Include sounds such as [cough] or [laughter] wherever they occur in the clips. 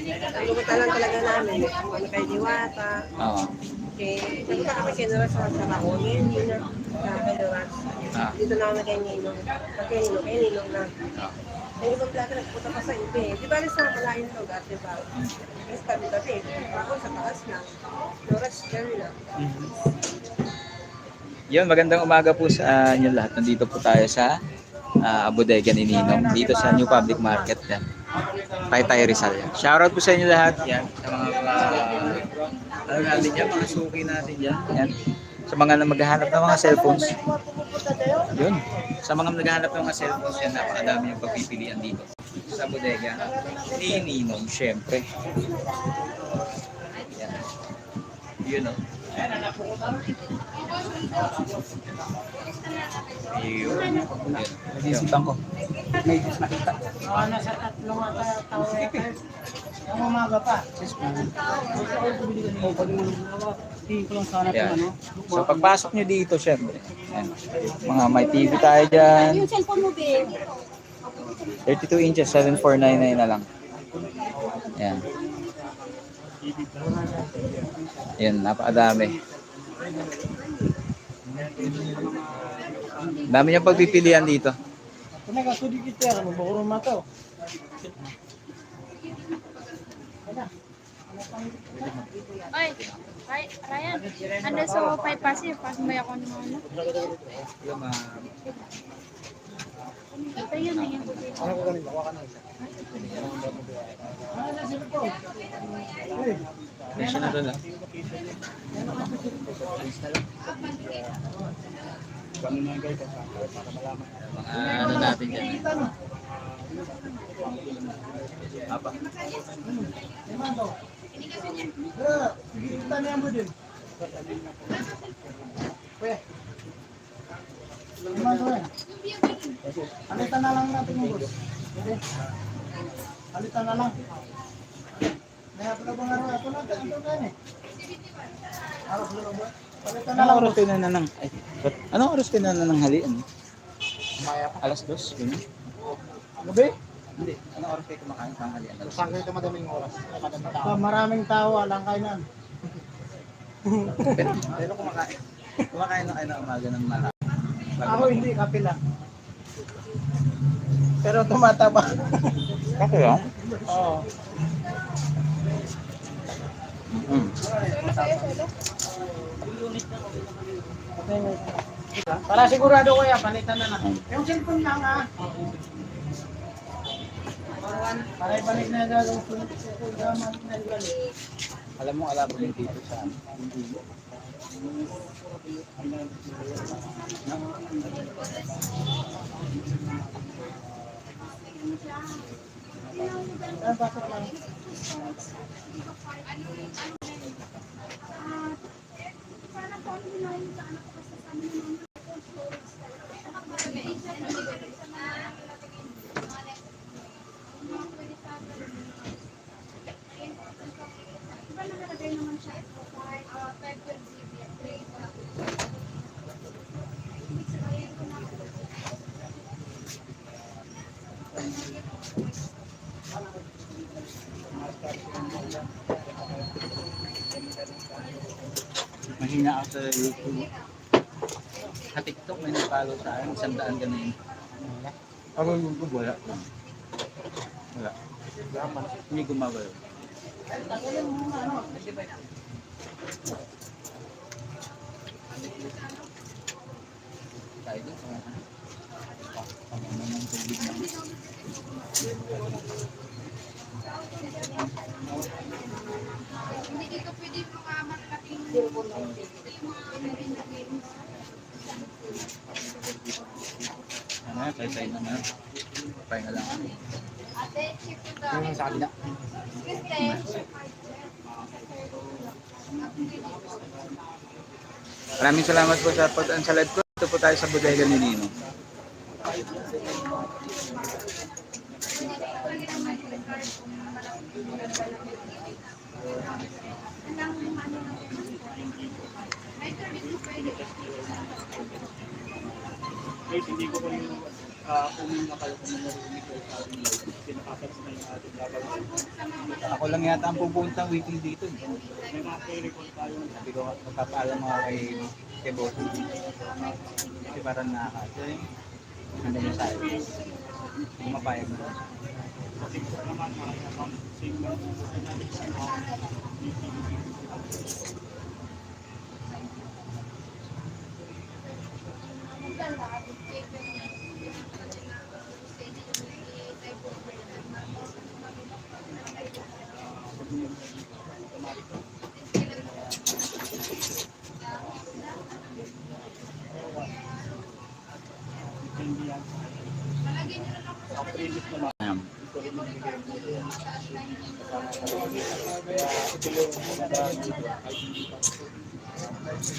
Ang pupunta lang talaga namin, ano kay Diwata, Oo. kay, nagpunta kami kay Noras sa Saraconin, yun na, sa Noras. Ah. Dito na ako na kay Ninong, pag kay Ninong, kay Ninong na. Ah. Yung ibang plato nagpunta pa sa iba eh. Di ba sa malaking lugar, di ba? Mas tabi-tabi. Ako sa taas lang. Noras, gano'n lang. Yun, magandang umaga po sa inyo lahat. Nandito po tayo sa ah, bodega ni Ninong dito sa New Public Market. Yan. Taytay Rizal. Yan. Shoutout po sa inyo lahat. Yan. Sa mga uh, ano natin yan, mga suki natin yan. Yan. Sa mga na maghahanap ng mga cellphones. Yun. Sa mga naghahanap ng mga cellphones yan, napakadami yung pagpipilian dito. Sa bodega ni syempre. Yan. Yun o. Ayun. Nagisipan ko. Mga nasa tatlong ata tao yata. Ang umaga pa. O, pag tingin ko lang sana Yan. So pagpasok nyo dito, syempre. Yan. Mga may TV tayo dyan. Yung cellphone mo, babe. 32 inches, 7499 na lang. Yan. Yan, napakadami. Dami niyang pagpipilian dito. Kung nagkasudi kita, ano ba kurang mata? Oy, Ry- Ryan, ando sa fight passive, pas mo ako ng ano. Ito yun, yung Presyo na doon ah. Mga ano natin dyan. Apa? Alitan na lang natin yung boss. Okay. Alitan na lang. May hapon na bang araw? Ako na, ito na eh. Araw na ba? Palitan na Anong oras kayo na nanang? Ay, ba't- anong oras kayo na nanang halian? Alas dos? Ganun? Gabi? Hindi. Anong oras kayo kumakain pang halian? Alas Saan kayo madaming oras? Sa maraming tao, walang kainan. Pero, pero kumakain. Kumakain na kayo ng umaga ng malaki. Ako hindi, kape lang. Pero tumataba. Kasi lang? Oo. Mm. Para sigurado ko yan, palitan na lang. Yung cellphone lang ha. Para ibalik na gagawin ko. Alam mo, alam mo yung dito sa hindi. Ah, bakit lang? Mahina ako sa YouTube. Sa TikTok may napalo sa akin. Isang daan ganun. Ako yung YouTube wala. Wala. Hindi gumagalaw. Tayo ano ng tubig na. Ano, tayo-tayo naman. Pahinga lang. Yung sa kabila. Maraming salamat po sa pag sa ko. Ito po tayo sa bodega ni Nino. Ah, kung nakaya kung narinig ko sa ating na yung gagawin. Ako lang yata ang pupunta weekly dito. eh. May mga pre-record tayo. Sabi ko, magpapaalam mga kay, Boss. Kasi parang nakaka. Ano mo sa akin? Kung mapayag mo.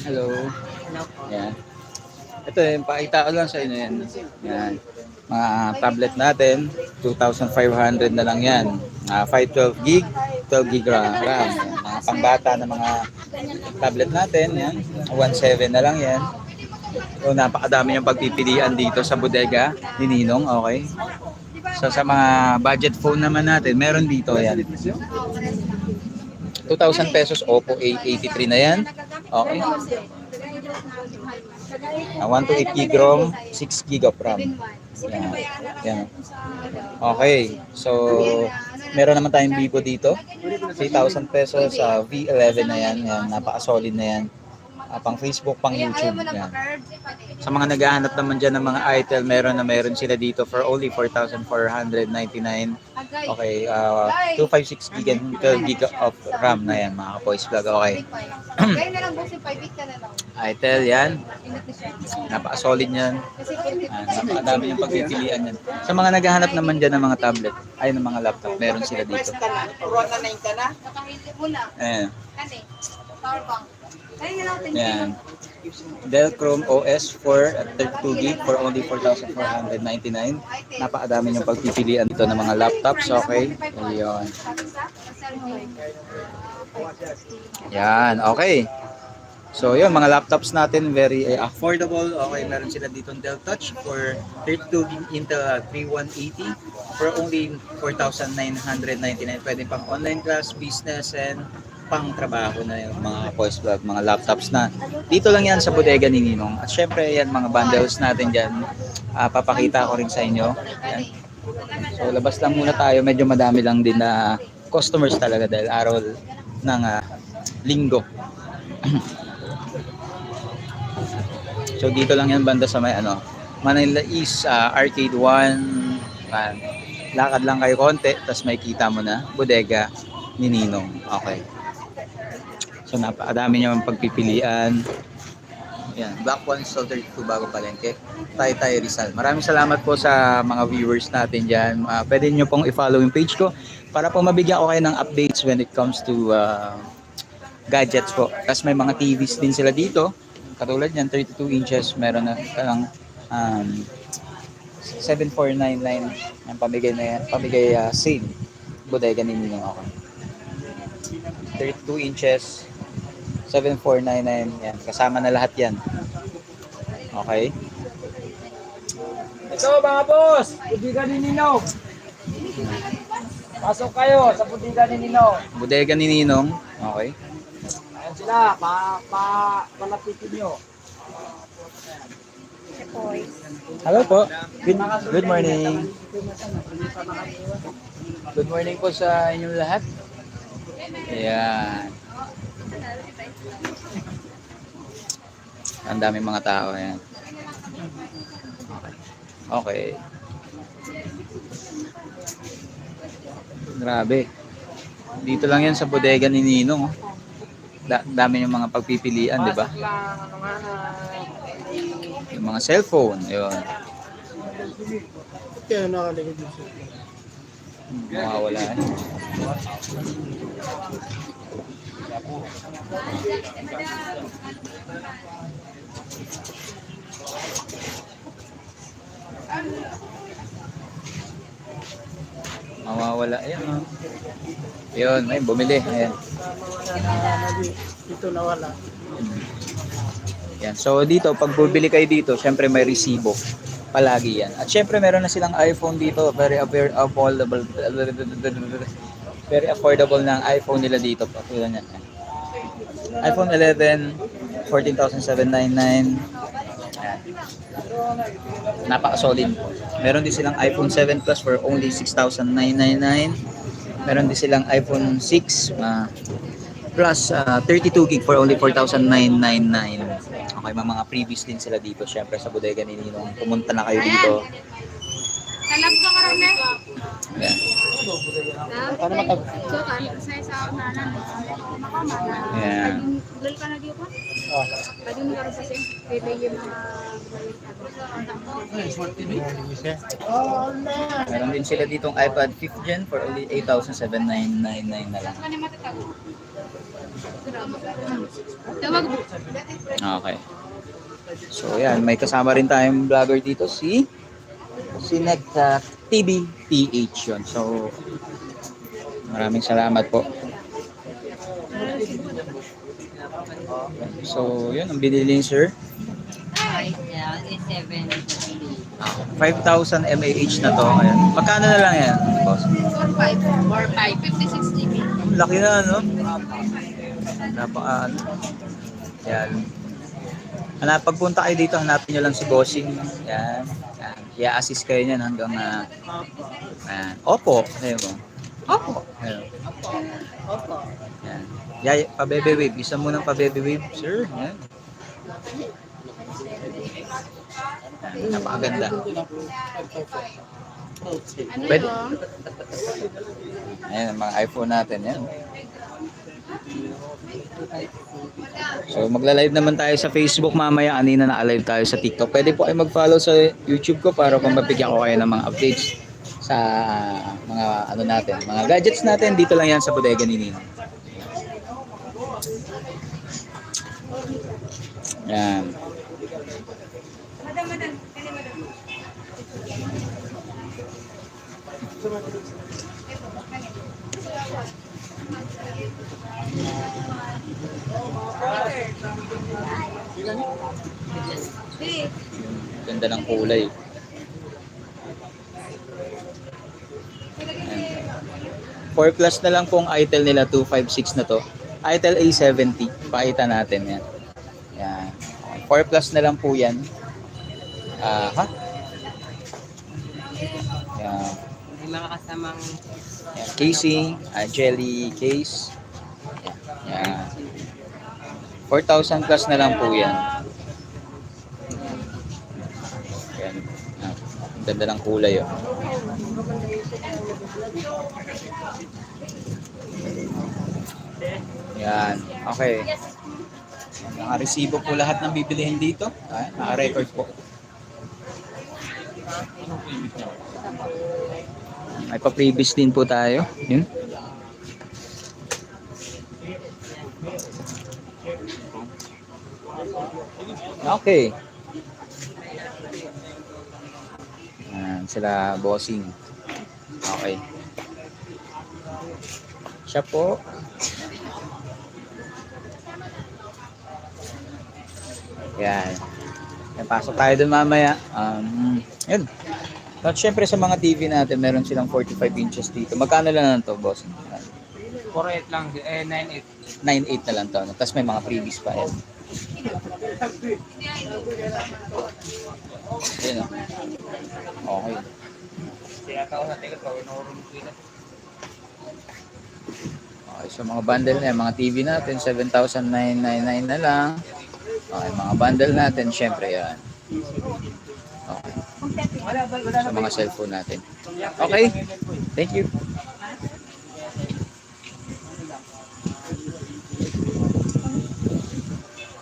Same lang po sa ito yung pakita ko lang sa inyo yan. Yan. Mga tablet natin, 2,500 na lang yan. Uh, 512 gig, 12 gig RAM. Mga pambata na mga tablet natin, yan. 1.7 na lang yan. So, napakadami yung pagpipilian dito sa bodega ni Ninong, okay? So, sa mga budget phone naman natin, meron dito yan. 2,000 pesos, Oppo A83 na yan. Okay. Uh, 1 to 8 gig ROM, 6 gig of RAM. Yan. Yan. Okay. So, meron naman tayong Vivo dito. 3,000 pesos sa V11 na yan. Yan. Napaka-solid na yan. Ah, pang Facebook, pang YouTube. Yan. Sa mga naghahanap naman dyan ng mga item, meron na meron sila dito for only 4,499. Okay, uh, 256 gig and 12 gig of RAM na yan mga ka-voice vlog. Okay. Kaya na lang boss yung 5 week ka na lang. Itel yan. Napaka-solid yan. Kasi 20 Ah, napakadami yung pagpipilian yan. Sa mga naghahanap naman dyan ng mga tablet, ay ng mga laptop, meron sila dito. Ayan. Power bank. Yan. Dell Chrome OS for 32 gig for only 4,499. Napakadami yung pagpipilian dito ng mga laptops. Okay. Ayun. Yan. Okay. So yun, mga laptops natin very eh, affordable. Okay, meron sila dito Dell Touch for 32 gig Intel uh, 3180 for only 4,999. Pwede pang online class, business, and pang trabaho na yung mga voice vlog, mga laptops na. Dito lang yan sa bodega ni Ninong. At syempre yan, mga bundles natin dyan. Ah, papakita ko rin sa inyo. Yan. So labas lang muna tayo. Medyo madami lang din na customers talaga dahil araw ng ah, linggo. [clears throat] so dito lang yan banda sa may ano, Manila East ah, Arcade 1. Yan. Lakad lang kayo konti, tapos may kita mo na bodega ni Ninong. Okay. So napakadami niya pagpipilian. Yan, Black One Soul 32 bago palengke. Tay Tay Rizal. Maraming salamat po sa mga viewers natin diyan. Uh, pwede niyo pong i-follow yung page ko para po mabigyan ko kayo ng updates when it comes to uh, gadgets po. Tapos may mga TVs din sila dito. Katulad yan, 32 inches. Meron na lang um, 7499 ang pamigay na yan. Pamigay uh, sale. Bodega ni Ninong ako. 32 inches 7499 yan. Kasama na lahat yan. Okay. Ito mga boss, budiga ni Ninong. Pasok kayo sa budiga ni Ninong. Bodega ni Ninong. Okay. Ayan sila, pa, pa, palapitin nyo. Hello po. Good, good morning. Good morning po sa inyong lahat. Ayan. Ang daming mga tao. Ayan. Okay. Okay. Grabe. Dito lang yan sa bodega ni Ninong. oh. Da- dami yung mga pagpipilian, di ba? Yung mga cellphone, yun. Kaya nakaligid mo siya. Mawawala. eh. Mawawala. Ayan. oh. Yun, may bumili. Ayan. Dito nawala. Yan. So dito, pag bumili kayo dito, syempre may resibo. palagi yan. At syempre meron na silang iPhone dito, very very affordable very affordable ang iPhone nila dito. Patulad niyan. iPhone 11 14,799 Ayan. Napaka-solid. Meron din silang iPhone 7 Plus for only 6,999. Meron din silang iPhone 6 uh, Plus uh, 32 gig for only 4,999. Okay, may mga previous din sila dito. Syempre sa bodega ni Ninong. Pumunta na kayo dito. Di ko. Oh. Pwede mo karon sa sin. Pwede yung mga Oh, na. Meron din sila ditong iPad 5th gen for only 8,799 na lang. Matatag? Tawag mo. Okay. So yan, may kasama rin tayong vlogger dito si si Necta TV PH yun. So maraming salamat po. So yun, ang binili ni sir. Ah, 5,000 mAh na to. Ayan. Magkano na lang yan, boss? 4-5. 4-5. 56 GB. Laki na, no? Napaka, ano. Yan. Hanap, pagpunta kayo dito, hanapin nyo lang si Bossing. Yan. I-assist kayo niyan hanggang, uh, yan. Opo. Ayun mo. Opo. Ayun. Yan. Yay, pabebe wave. Isa mo ng pabebe wave, sir. Yan. Yan. Napakaganda. Ano Pwede. Ayan, ang mga iPhone natin. Yan. So magla-live naman tayo sa Facebook mamaya. Kanina na-live tayo sa TikTok. Pwede po kayo mag-follow sa YouTube ko para kung mabigyan ko kayo ng mga updates sa mga ano natin, mga gadgets natin dito lang yan sa bodega ni Nino. Yan. Ganda ng kulay. Ayan. 4 plus na lang pong ITEL nila 256 na to. ITEL A70. Pakita natin yan. Yan. 4 plus na lang po yan. Ah, ha? Yan. May mga kasamang Yan. Casing, ah, jelly case. Yan. 4,000 plus na lang po. Yan. Ganda ng kulay oh. Yan. Okay. Naka-resibo po lahat ng bibilihin dito. Ah, naka-record po. May pa-previous din po tayo. Yun. Okay. Yan, sila bossing. Okay. Siya po. Yan. Yan, pasok tayo dun mamaya. Um, yun. At syempre sa mga TV natin, meron silang 45 inches dito. Magkano lang to, boss? 4.8 lang, eh 9.8. 9.8 na lang to. No? Tapos may mga freebies pa yan. Yun, oh. Okay. Okay, so mga bundle na yan, mga TV natin, 7,999 na lang. Okay, mga bundle natin, syempre yan. Okay. Sa mga cellphone natin. Okay, thank you.